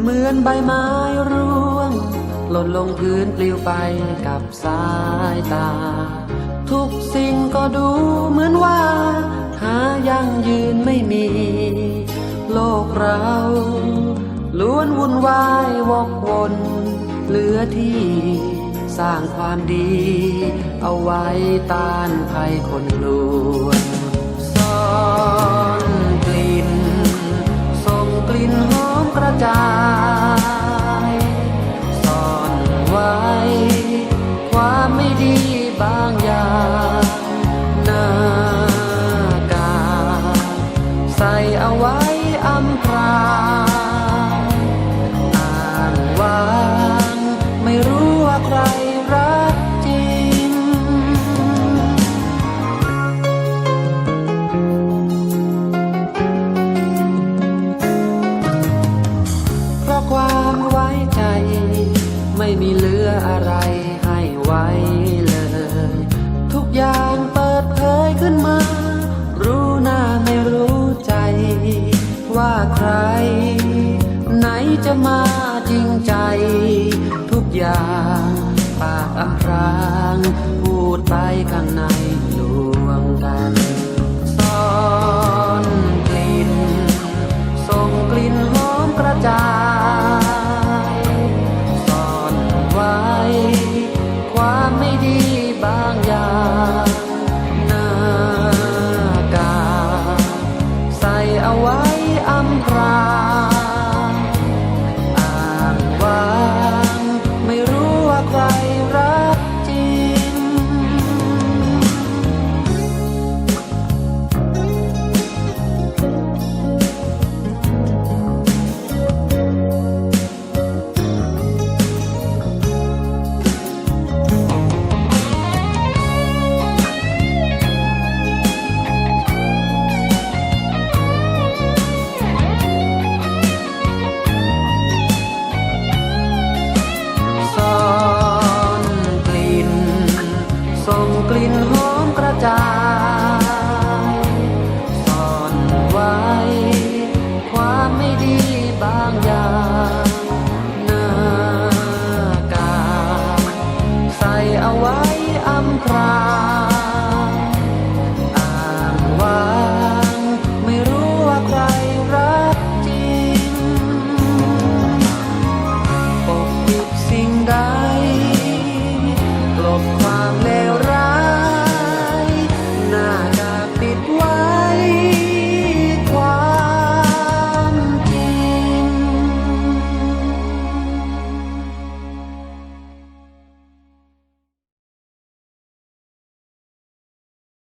เหมือนใบไม้ร่วง หล่นลงพื้นปลิวไปกับสายตา ทุกสิ่งก็ดูเหมือนว่า หายังยืนไม่มี โลกเราล้วนวุ่นวายวอกวนเหลือที่สร้างความดี เอาไว้ต้านภัยคนลว หน้ากาใส่เอาไว้อำพรางอ่างวางไม่รู้ว่าใครรักจริง เพราะความไว้ใจ ไม่มีเหลืออะไรให้ไว้ จะมาจริงใจ ทุกอย่างปากอำพราง 我狂。